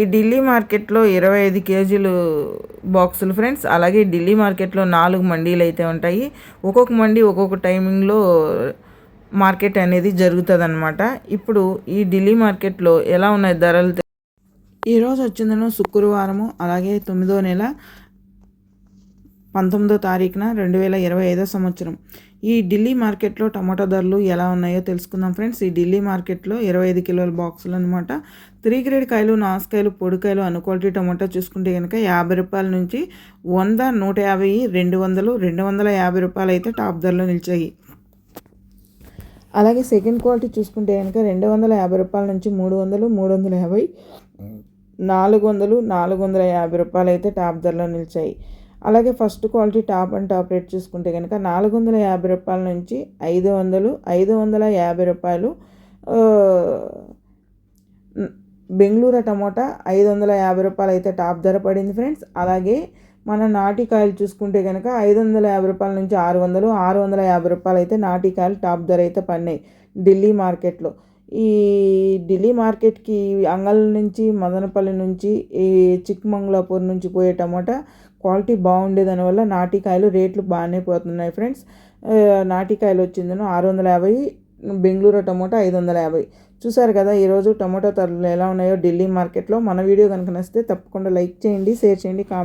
ఈ ఢిల్లీ మార్కెట్లో ఇరవై ఐదు కేజీలు బాక్సులు ఫ్రెండ్స్. అలాగే ఢిల్లీ మార్కెట్లో నాలుగు మండీలు అయితే ఉంటాయి. ఒక్కొక్క మండీ ఒక్కొక్క టైమింగ్లో మార్కెట్ అనేది జరుగుతుంది ఇప్పుడు ఈ ఢిల్లీ మార్కెట్లో ఎలా ఉన్నాయి ధరలు? ఈరోజు వచ్చిందనో శుక్రవారము అలాగే తొమ్మిదో నెల పంతొమ్మిదో తారీఖున రెండు వేల ఇరవై ఐదో సంవత్సరం. ఈ ఢిల్లీ మార్కెట్లో టమాటో ధరలు ఎలా ఉన్నాయో తెలుసుకుందాం ఫ్రెండ్స్. ఈ ఢిల్లీ మార్కెట్లో ఇరవై ఐదు కిలోల బాక్సులు అనమాట త్రీ గ్రేడ్ కాయలు నాసుకాయలు పొడికాయలు అను క్వాలిటీ టమాటో చూసుకుంటే కనుక యాభై రూపాయల నుంచి వంద నూట యాభై రెండు వందలు రెండు వందల యాభై రూపాయలు అయితే టాప్ ధరలో నిలిచాయి. అలాగే సెకండ్ క్వాలిటీ చూసుకుంటే కనుక రెండు వందల యాభై రూపాయల నుంచి మూడు వందలు మూడు వందల యాభై నాలుగు వందలు నాలుగు వందల యాభై రూపాయలు అయితే టాప్ ధరలో నిలిచాయి. అలాగే first quality top and top rate చూసుకుంటే కనుక నాలుగు వందల యాభై రూపాయల నుంచి ఐదు వందలు ఐదు వందల యాభై రూపాయలు బెంగళూరు టమోటా ఐదు వందల యాభై రూపాయలు అయితే టాప్ ధర పడింది ఫ్రెండ్స్. అలాగే మన నాటికాయలు చూసుకుంటే కనుక ఐదు వందల యాభై రూపాయల నుంచి ఆరు వందలు ఆరు వందల యాభై రూపాయలు అయితే నాటికాయలు టాప్ ధర అయితే పడినాయి ఢిల్లీ మార్కెట్లో. ఈ ఢిల్లీ మార్కెట్కి అంగల్ నుంచి మదనపల్లి నుంచి ఈ చిక్మంగళాపూర్ నుంచి పోయే టమాటా క్వాలిటీ బాగుండే దానివల్ల నాటికాయలు రేట్లు బాగానే పోతున్నాయి ఫ్రెండ్స్. నాటికాయలు వచ్చిందను ఆరు వందల యాభై బెంగళూరు టమోటా ఐదు వందల యాభై. చూసారు కదా ఈరోజు టమోటా ధరలు ఎలా ఉన్నాయో ఢిల్లీ మార్కెట్లో. మన వీడియో కనుక నచ్చితే తప్పకుండా లైక్ చేయండి షేర్ చేయండి కామెంట్